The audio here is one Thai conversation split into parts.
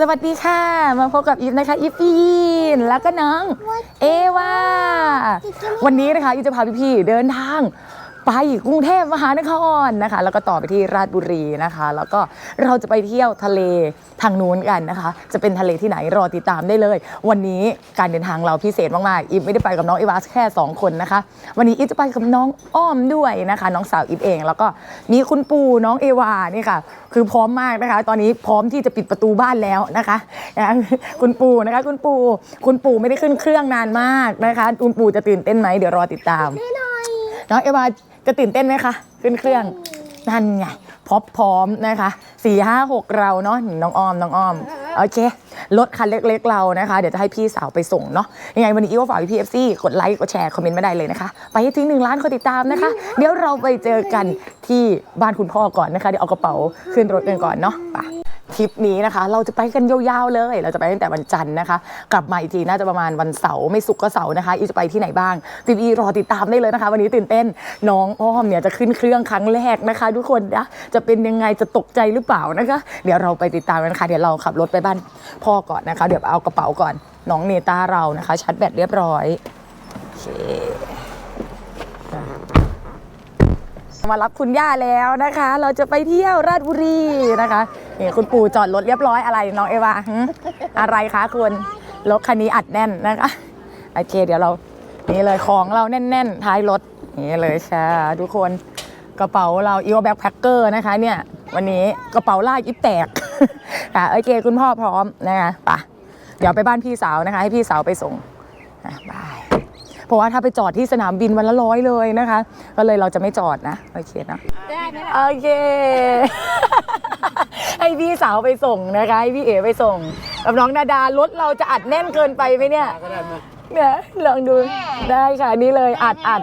สวัสดีค่ะ มาพบกับอีฟนะคะอีฟอีนแล้วก็น้อง เอวาวันนี้นะคะอีฟจะพาพี่ๆเดินทาง ไปกรุงเทพมหานครนะคะ แล้วก็ต่อไปที่ราชบุรีนะคะ แล้วก็เราจะไปเที่ยวทะเลทางนู้นกันนะคะ จะเป็นทะเลที่ไหนรอติดตามได้เลย วันนี้การเดินทางเราพิเศษมากๆอีฟไม่ได้ไปกับน้องเอวาแค่สองคนนะคะ วันนี้อีฟจะไปกับน้องอ้อมด้วยนะคะ น้องสาวอีฟเอง แล้วก็มีคุณปู่น้องเอวานี่ค่ะ คือพร้อมมากนะคะ ตอนนี้พร้อมที่จะปิดประตูบ้านแล้วนะคะนะคะ คุณปู่นะคะคุณปู่คุณปู่ไม่ได้ขึ้นเครื่องนานมากนะคะ คุณปู่จะตื่นเต้นไหมเดี๋ยวรอติดตามน้องเอวา จะตื่นเต้นไหมคะ ขึ้นเครื่อง นั่นไงพร้อมพร้อมนะคะสี่ห้าหกเราเนาะน้องอ้อมน้องอ้อมโอเครถคันเล็กๆเรานะคะ เดี๋ยวจะให้พี่สาวไปส่งเนาะยังไงวันนี้อีว่าฝากพี่เอฟซีกดไลค์กดแชร์คอมเมนต์มาได้เลยนะคะ ไปให้ถึงหนึ่งล้านคนติดตามนะคะ เดี๋ยวเราไปเจอกันที่บ้านคุณพ่อก่อนนะคะ เดี๋ยวเอากระเป๋าขึ้นรถกันก่อนเนาะไป ทริปนี้นะคะ เราจะไปกันยาวๆเลย เราจะไปตั้งแต่วันจันทร์นะคะ กลับมาอีกทีน่าจะประมาณวันเสาร์ไม่สุกก็เสาร์นะคะ อีจะไปที่ไหนบ้างพี่บีรอติดตามได้เลยนะคะ วันนี้ตื่นเต้นน้องอ้อมเนี่ยจะขึ้นเครื่องครั้งแรกนะคะ ทุกคนนะจะเป็นยังไงจะตกใจหรือเปล่านะคะ เดี๋ยวเราไปติดตามกันค่ะเดี๋ยวเราขับรถไปบ้านพ่อก่อนนะคะ เดี๋ยวเอากระเป๋าก่อนน้องเนต้าเรานะคะชาร์จแบตเรียบร้อยโอเค มารับคุณย่าแล้วนะคะ เราจะไปเที่ยวราชบุรีนะคะนี่คุณปู่จอดรถเรียบร้อยอะไรน้องเอวาอะไรคะคุณรถคันนี้อัดแน่นนะคะโอเคเดี๋ยวเรานี่เลยของเราแน่น ๆ ท้ายรถนี่เลยค่ะทุกคนกระเป๋าเราอีโอแบ็คแพคเกอร์นะคะ เนี่ย วันนี้กระเป๋าลากยิบแตกค่ะโอเคคุณพ่อพร้อมนะคะไปเดี๋ยวไปบ้านพี่สาวนะคะ ให้พี่สาวไปส่ง เพราะว่าถ้าไปจอดที่สนามบินวันละร้อยเลยนะคะ ก็เลยเราจะไม่จอดนะโอเคนะได้ไหมโอเคให้พี่สาวไปส่งนะคะให้พี่เอ๋ไปส่งกับน้องนาดารถเราจะอัดแน่นเกินไปไหมเนี่ยเนี่ยลองดูได้ค่ะนี่เลยอัดอัด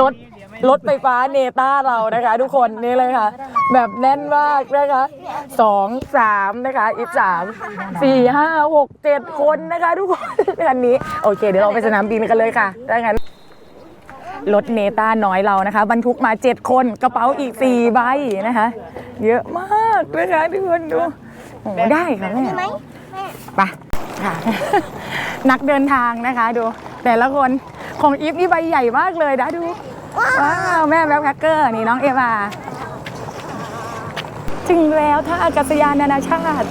รถรถไฟฟ้าเนต้าเรานะคะ ทุกคนนี่เลยค่ะ แบบแน่นมากนะคะ สองสามนะคะอีกสามสี่ห้าหกเจ็ดคนนะคะทุกคนคันนี้โอเค เดี๋ยวเราไปสนามบินกันเลยค่ะถ้างั้นรถเนต้าน้อยเรานะคะ บรรทุกมา 7 คนกระเป๋าอีก 4 ใบนะคะ เยอะมากนะคะทุกคนดูโอ้ได้ค่ะแม่ไปค่ะนักเดินทางนะคะดู แต่ละคนของอีฟนี่ใบใหญ่มากเลยนะดูว้าวแม่แบ็คแพคเกอร์นี่น้องเอวา ถึงแล้วท่าอากาศยานนานาชาติ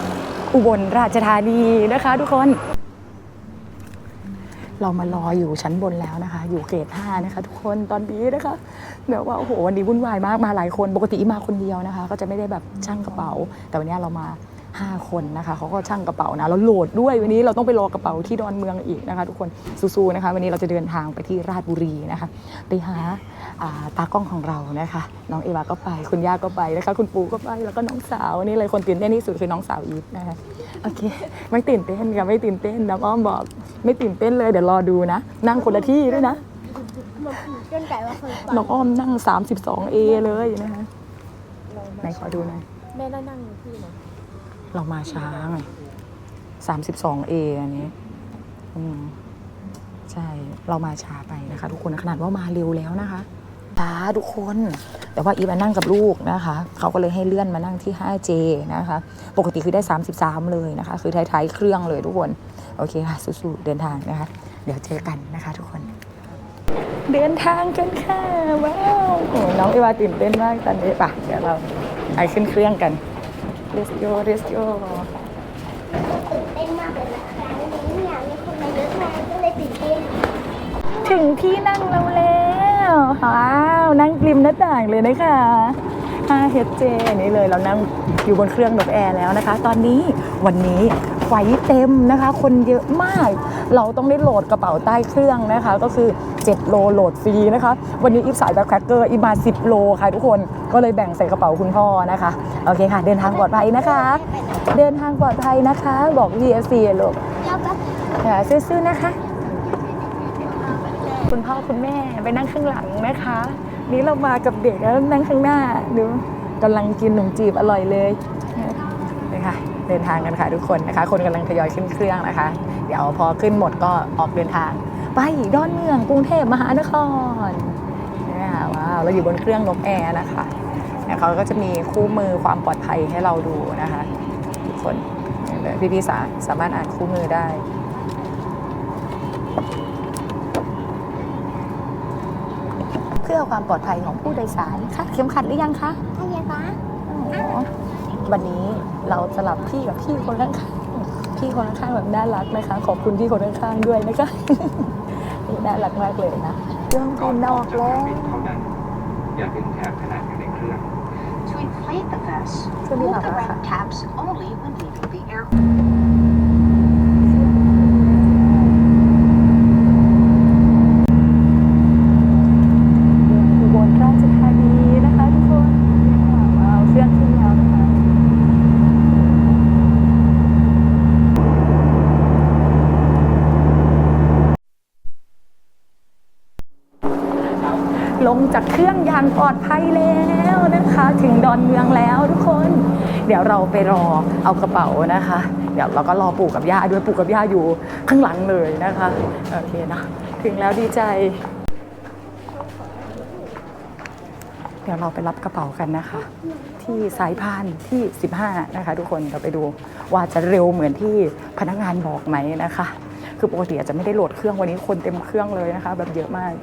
อุบลราชธานีนะคะ ทุกคน เรามารออยู่ชั้นบนแล้วนะคะ อยู่เกรดห้านะคะ ทุกคนตอนนี้นะคะแบบว่าโอ้โหวันนี้วุ่นวายมากมาหลายคนปกติมาคนเดียวนะคะ ก็จะไม่ได้แบบช่างกระเป๋า แต่วันนี้เรามา ห้าคนนะคะเขาก็ช่างกระเป๋านะแล้วโหลดด้วยวันนี้เราต้องไปรอกระเป๋าที่ดอนเมืองอีกนะคะทุกคนสู้ๆนะคะ วันนี้เราจะเดินทางไปที่ราชบุรีนะคะ ไปหาอ่าตากล้องของเรานะคะ น้องเอวาก็ไป คุณย่าก็ไปนะคะ คุณปู่ก็ไปแล้วก็น้องสาวนี่เลยคนตื่นเต้นที่สุดคือน้องสาวอีฟนะคะโอเค ไม่ตื่นเต้นค่ะไม่ตื่นเต้นน้องอ้อมบอก ไม่ตื่นเต้นเลยเดี๋ยวรอดูนะ นั่งคนละที่ด้วยนะจนไก่ว่าเคยน้องอ้อมนั่ง 32A เลยนะคะไหนขอดูหน่อยแม่ได้นั่งที่ไหน เรามาช้าไง 32A อันนี้ใช่ เรามาช้าไปนะคะ ทุกคนขนาดว่ามาเร็วแล้วนะคะช้าทุกคน แต่ว่าอีมานั่งกับลูกนะคะ เขาก็เลยให้เลื่อนมานั่งที่ 5J นะคะ ปกติคือได้ 33 เลยนะคะ คือท้ายๆเครื่องเลยทุกคน โอเคค่ะ สู้ๆ เดินทางนะคะ เดี๋ยวเจอกันนะคะทุกคน เดินทางกันค่ะ ว้าว น้องเอวาตื่นเต้นมากตอนนี้ปะเดี๋ยวเราไปขึ้นเครื่องกัน let's go let's go เต้นมากเลยนะคะวันนี้เนี่ยมีคนมาเยอะมากก็เลยตื่นเต้นถึงที่นั่งเราแล้วว้าวนั่งริมหน้าต่างเลยนะคะ 5HJ นี่เลยเรานั่งอยู่บนเครื่องนกแอร์แล้วนะคะ ตอนนี้วันนี้ ไฟเต็มนะคะ คนเยอะมาก เราต้องได้โหลดกระเป๋าใต้เครื่องนะคะ ก็คือ 7 โลโหลดฟรีนะคะ วันนี้อีฟสายแบ็คแคคเกอร์อีมา 10 โลค่ะทุกคนก็เลยแบ่งใส่กระเป๋าคุณพ่อนะคะ โอเคค่ะ เดินทางปลอดภัยนะคะ เดินทางปลอดภัยนะคะ บอก VFC ลูกแล้วแป๊บอย่าซื่อๆนะคะ คุณพ่อคุณแม่ไปนั่งข้างหลังนะคะ นี้เรามากับเด็กแล้วนั่งข้างหน้าดูกำลังกินขนมจีบอร่อยเลยนี่ค่ะ เดินทางกันค่ะทุกคนนะคะ คนกำลังทยอยขึ้นเครื่องนะคะ เดี๋ยวพอขึ้นหมดก็ออกเดินทาง ไปดอนเมืองกรุงเทพมหานครนี่ค่ะว้าวเราอยู่บนเครื่องนกแอร์นะคะเนี่ยเขาก็จะมีคู่มือความปลอดภัยให้เราดูนะคะทุกคนพี่พี่ๆสาสามารถอ่านคู่มือได้เพื่อความปลอดภัยของผู้โดยสารค่ะเข็มขัดหรือยังคะอะไรปะอ๋อ วันนี้เราสลับที่กับพี่คนข้างๆพี่คนข้างๆแบบน่ารักนะคะ ขอบคุณพี่คนข้างๆด้วยนะคะนี่น่ารักมากเลยนะเครื่องบินออกแล้วเท่านั้นอย่าดึงแถบขนาดอยู่ในเครื่อง To inflate the vest, Should we pull have the a- red tabs only when leaving the air. อุบลราชธานีนะคะทุกคนว้าวเครื่องขึ้นแล้วนะคะ ลงจากเครื่ อย่างปลอดภัยแล้วนะคะ ถึงดอนเมืองแล้วทุกคน เดี๋ยวเราไปรอเอากระเป๋านะคะ เดี๋ยวเราก็รอปู่กับย่าด้วยปู่กับย่าอยู่ข้างหลังเลยนะคะโอเคนะถึงแล้วดีใจ เดี๋ยวเราไปรับกระเป๋ากันนะคะ ที่สายพานที่ 15 นะคะ ทุกคนเราไปดูว่าจะเร็วเหมือนที่พนักงานบอกไหมนะคะ คือปกติอาจจะไม่ได้โหลดเครื่องวันนี้คนเต็มเครื่องเลยนะคะ แบบเยอะมาก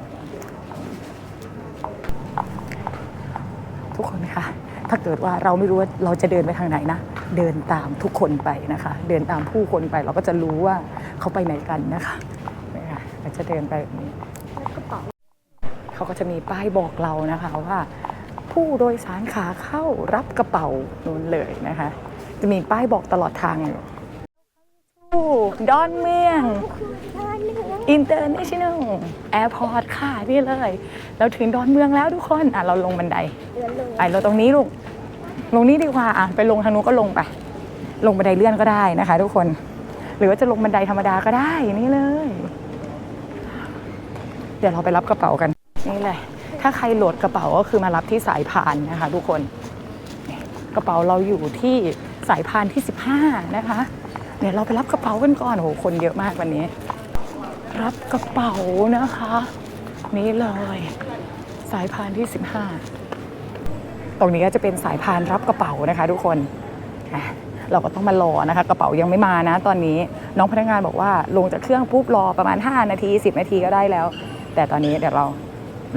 ทุกคนคะถ้าเกิดว่าเราไม่รู้ว่าเราจะเดินไปทางไหนนะ เดินตามทุกคนไปนะคะ เดินตามผู้คนไปเราก็จะรู้ว่าเขาไปไหนกันนะคะนี่ค่ะเราจะเดินไปแบบนี้เขาก็จะมีป้ายบอกเรานะคะว่า ผู้โดยสารขาเข้ารับกระเป๋านู่นเลยนะคะ จะมีป้ายบอกตลอดทางอยู่ผู้ดอนเมือง International Airport ค่ะนี่เลย เราถึงดอนเมืองแล้วทุกคน อะ เราลงบันไดเดือนลงไปเราตรงนี้ลูก ลงนี้ดีกว่า อะ ไปลงทางนู้นก็ลงไป ลงบันไดเลื่อนก็ได้นะคะ ทุกคน หรือว่าจะลงบันไดธรรมดาก็ได้นี่เลย เดี๋ยวเราไปรับกระเป๋ากัน นี่เลย ถ้าใครโหลดกระเป๋าก็คือมารับที่สายพานนะคะ ทุกคนนี่กระเป๋าเราอยู่ที่สายพานที่ 15 นะคะ เดี๋ยวเราไปรับกระเป๋ากันก่อนโอ้โหคนเยอะมากวันนี้ รับกระเป๋านะคะ นี่เลย สายพานที่ 15 ตรงนี้ก็จะเป็นสายพานรับกระเป๋านะคะ ทุกคนเราก็ต้องมารอนะคะ กระเป๋ายังไม่มานะ ตอนนี้น้องพนักงานบอกว่าลงจากเครื่องปุ๊บรอประมาณ 5 นาที 10 นาทีก็ได้แล้ว แต่ตอนนี้เดี๋ยวเรา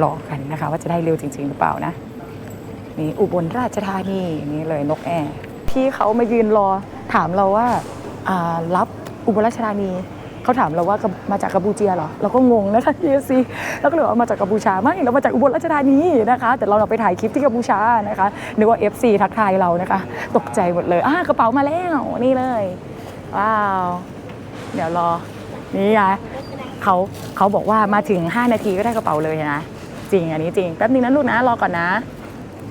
รอกันนะคะ ว่าจะได้เร็วจริง ๆ หรือเปล่านะนี่อุบลราชธานีนี่เลยนกแอร์พี่เขามายืนรอถามเราว่ารับอุบลราชธานี เขาถามเราว่ามาจากกัมพูเชียเหรอเราก็งงนะคะ EFC แล้วก็เลยว่ามาจากกัมพูชาไม่เรามาจากอุบลราชธานีนะคะ แต่เราไปถ่ายคลิปที่กัมพูชานะคะนึกว่า FC ทักทายเรานะคะ ตกใจหมดเลยอ่ากระเป๋ามาแล้วนี่เลยว้าว เดี๋ยวรอนี่ไงเขาเขาบอกว่ามาถึง 5 นาทีก็ได้กระเป๋าเลยนะจริงอันนี้จริงแป๊บนึงนะลูกนะรอก่อนนะ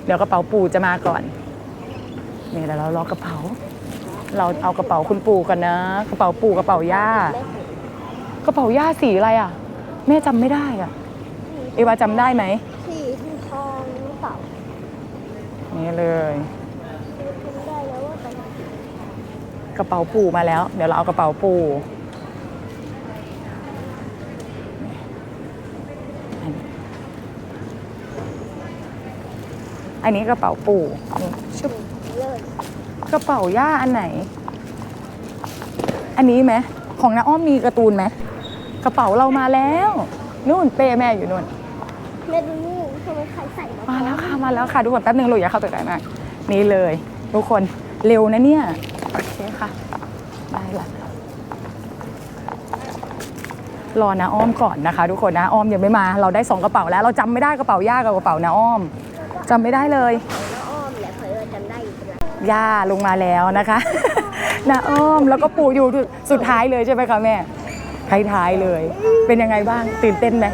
เดี๋ยวกระเป๋าปู่จะมาก่อนนี่เดี๋ยวเรารอกระเป๋า เราเอากระเป๋าคุณปู่กันนะ กระเป๋าปู่กระเป๋าย่า กระเป๋าย่าสีอะไรอะ แม่จำไม่ได้อะ เอวาจำได้ไหม สีทองหรือเปล่านี่เลยจำได้แล้วว่าเป็นกระเป๋าปู่มาแล้ว เดี๋ยวเราเอากระเป๋าปู่อันนี้อันนี้กระเป๋าปู่นี่ชุบเลิศกระเป๋าย่าอันไหน อันนี้ไหมของน้าอ้อมมีการ์ตูนไหม กระเป๋าเรามาแล้วนู่นเป้แม่อยู่นู่นแม่ดูนี่ทำไมใครใส่มาแล้วค่ะมาแล้วค่ะทุกคนแป๊บนึงลูกอย่าเข้าไปใกล้มากนี่เลย ทุกคนเร็วนะเนี่ยโอเคค่ะได้ละรอนะอ้อมก่อนนะคะ ทุกคนนะอ้อมยังไม่มา เราได้สองกระเป๋าแล้ว เราจำไม่ได้กระเป๋าย่ากับกระเป๋านะอ้อมจำไม่ได้เลยน้าอ้อมแหละเผยจำได้อยู่เป็นไรย่าลงมาแล้วนะคะนาอ้อมแล้วก็ปู่อยู่สุดท้ายเลยใช่ไหมคะแม่ ท้ายๆเลย เป็นยังไงบ้างตื่นเต้นไหม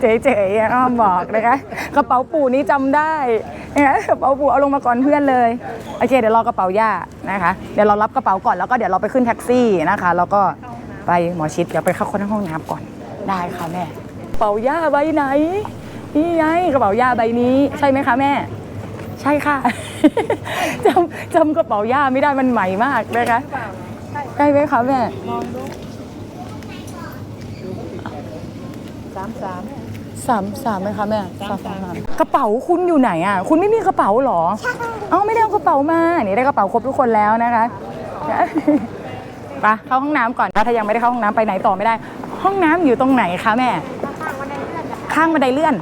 เจ๋ๆอ้อมบอกนะคะกระเป๋าปู่นี้จำได้นะคะกระเป๋าปู่เอาลงมาก่อนเพื่อนเลยโอเค เดี๋ยวรอกระเป๋าย่านะคะ เดี๋ยวเรารับกระเป๋าก่อนแล้วก็เดี๋ยวเราไปขึ้นแท็กซี่นะคะ แล้วก็ไปหมอชิดเดี๋ยวไปเข้าคนห้องน้ำก่อนได้ค่ะแม่กระเป๋าย่าใบไหนนี่ไงกระเป๋าย่าใบนี้ใช่ไหมคะแม่ ใช่ค่ะจำจำกระเป๋าย่าไม่ได้มันใหม่มากนะคะ ใช่ไหมคะแม่สามสามสามสามไหมคะแม่สามสามกระเป๋าคุณอยู่ไหนอะ คุณไม่มีกระเป๋าเหรอ เอ้าไม่ได้เอากระเป๋ามานี่ได้กระเป๋าครบทุกคนแล้วนะคะไปเข้าห้องน้ำก่อนนะถ้ายังไม่ได้เข้าห้องน้ำไปไหนต่อไม่ได้ ห้องน้ำอยู่ตรงไหนคะแม่ ข้างบันไดเลื่อน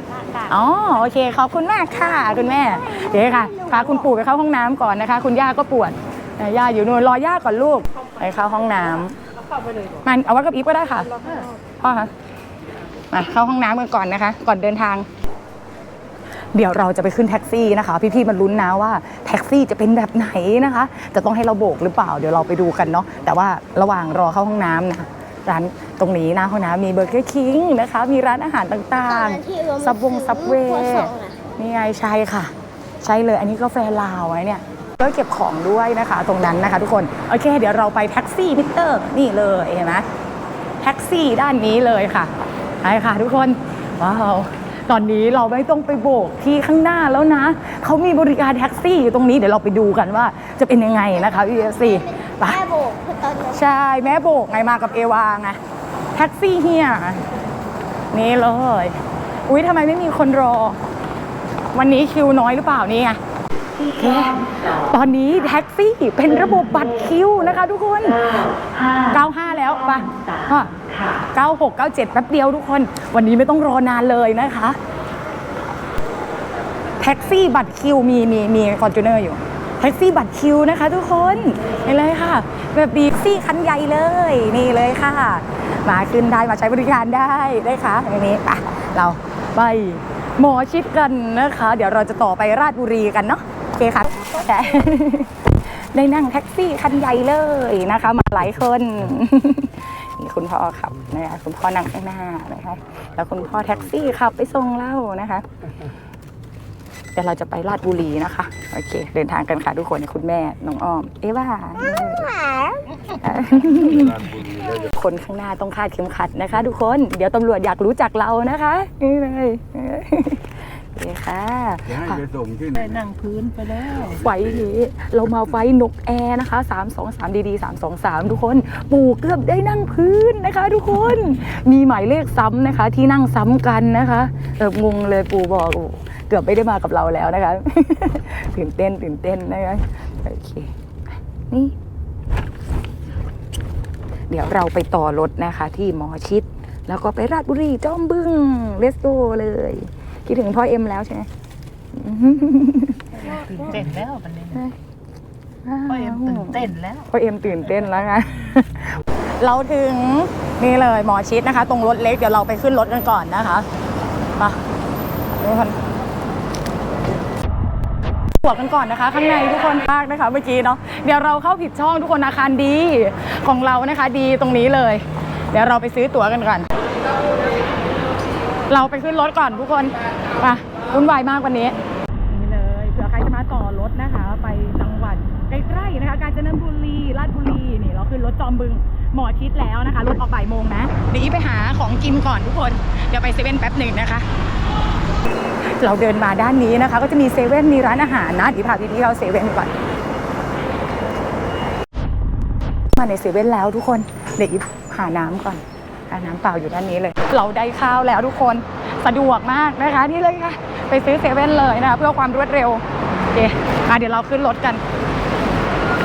อ๋อโอเคขอบคุณมากค่ะคุณแม่เดี๋ยวค่ะพาคุณปู่ไปเข้าห้องน้ำก่อนนะคะ คุณย่าก็ปวดอะย่าอยู่นู่นรอย่าก่อนลูก ไปเข้าห้องน้ำมันเอาไว้กับอีฟก็ได้ค่ะพ่อคะมาเข้าห้องน้ำกันก่อนนะคะ ก่อนเดินทาง เดี๋ยวเราจะไปขึ้นแท็กซี่นะคะ พี่ๆมันลุ้นนะว่าแท็กซี่จะเป็นแบบไหนนะคะ จะต้องให้เราโบกหรือเปล่า เดี๋ยวเราไปดูกันเนาะแต่ว่าระหว่างรอเข้าห้องน้ำนะคะร้านตรงนี้หน้าห้องน้ำมีเบอร์เกอร์คิงนะคะ มีร้านอาหารต่างๆซับวงซับเวย์นี่ไงใช่ค่ะ ใช่เลยอันนี้กาแฟลาวไว้เนี่ย ก็เก็บของด้วยนะคะ ตรงนั้นนะคะ ทุกคนโอเค เดี๋ยวเราไปแท็กซี่มิเตอร์นี่เลยเห็นไหมแท็กซี่ด้านนี้เลยค่ะไปค่ะทุกคนว้าวตอนนี้เราไม่ต้องไปโบกที่ข้างหน้าแล้วนะ เขามีบริการแท็กซี่อยู่ตรงนี้เดี๋ยวเราไปดูกันว่าจะเป็นยังไงนะคะพี่เอฟซีไปแม่โบกคือตอนนี้ใช่แม่โบกไงมากับเอวาไงแท็กซี่เฮียนี่เลย อุ๊ยทำไมไม่มีคนรอ วันนี้คิวน้อยหรือเปล่านี่ไง ตอนนี้แท็กซี่เป็นระบบบัตรคิวนะคะทุกคน 95 แล้วป่ะ96 97 แป๊บเดียวทุกคน วันนี้ไม่ต้องรอนานเลยนะคะ แท็กซี่บัตรคิวมีมีมีฟอร์จูเนอร์อยู่แท็กซี่บัตรคิวนะคะ ทุกคนนี่เลยค่ะ แบบบีซี่คันใหญ่เลย นี่เลยค่ะ มาขึ้นได้มาใช้บริการได้ได้ค่ะอันนี้ไปเราไปหมอชิดกันนะคะ เดี๋ยวเราจะต่อไปราชบุรีกันเนาะ โอเคค่ะใช่ได้นั่งแท็กซี่คันใหญ่เลยนะคะ มาหลายคนนี่คุณพ่อขับนะคะคุณพ่อนั่งข้างหน้านะคะแล้วคุณพ่อแท็กซี่ขับไปส่งเล่านะคะเดี๋ยวเราจะไปราชบุรีนะคะโอเค เดินทางกันค่ะทุกคนคุณแม่น้องอ้อม เอว่าคนข้างหน้าต้องคาดเข็มขัดนะคะ ทุกคน เดี๋ยวตำรวจอยากรู้จักเรานะคะนี่เลยโอ เคค่ะจะให้ไปส่งที่ไหนนั่งพื้นไปแล้ว ไฟนี้เรามาไฟนกแอร์นะคะ 3 2 3 ดีดี3 2 3 ทุกคน ปู่เกือบได้นั่งพื้นนะคะ ทุกคน มีหมายเลขซ้ำนะคะ ที่นั่งซ้ำกันนะคะเอองงเลยปู่บอกโอ้เกือบไม่ได้มากับเราแล้วนะคะ ตื่นเต้นตื่นเต้นนะคะโอเคนี่ เดี๋ยวเราไปต่อรถนะคะ ที่หมอชิด แล้วก็ไปราชบุรีจอมบึ้งเลสโกเลย คิดถึงพ่อเอ็มแล้วใช่ไหมตื่นเต้นแล้ววันนี้พ่อเอ็มตื่นเต้นแล้วพ่อเอ็มตื่นเต้นแล้วไงเราถึงนี่เลยหมอชิดนะคะ ตรงรถเล็กเดี๋ยวเราไปขึ้นรถกันก่อนนะคะมาทุกคนตรวจกันก่อนนะคะ ข้างในทุกคนมากนะคะเมื่อกี้เนาะเดี๋ยวเราเข้าผิดช่องทุกคนอาคารดีของเรานะคะ ดีตรงนี้เลย เดี๋ยวเราไปซื้อตั๋วกันก่อน เราไปขึ้นรถก่อนทุกคนไปวุ่นวายมากวันนี้นี่เลยเผื่อใครจะมาต่อรถนะคะ ไปจังหวัดใกล้ๆนะคะ กาญจนบุรีราชบุรีนี่เราขึ้นรถจอมบึงหมอชิดแล้วนะคะรถออกบ่ายโมงนะเดี๋ยวอีไปหาของกินก่อนทุกคนเดี๋ยวไปเซเว่นแป๊บหนึ่งนะคะ เราเดินมาด้านนี้นะคะ ก็จะมีเซเว่นมีร้านอาหารนะเดี๋ยวพาพี่ๆเข้าเซเว่นก่อนมาในเซเว่นแล้วทุกคนเดี๋ยวอีฟหาน้ำก่อน หาน้ำเปล่าอยู่ด้านนี้เลย เราได้ข้าวแล้วทุกคนสะดวกมากนะคะนี่เลยค่ะ ไปซื้อเซเว่นเลยนะคะเพื่อความรวดเร็วโอเคอะเดี๋ยวเราขึ้นรถกัน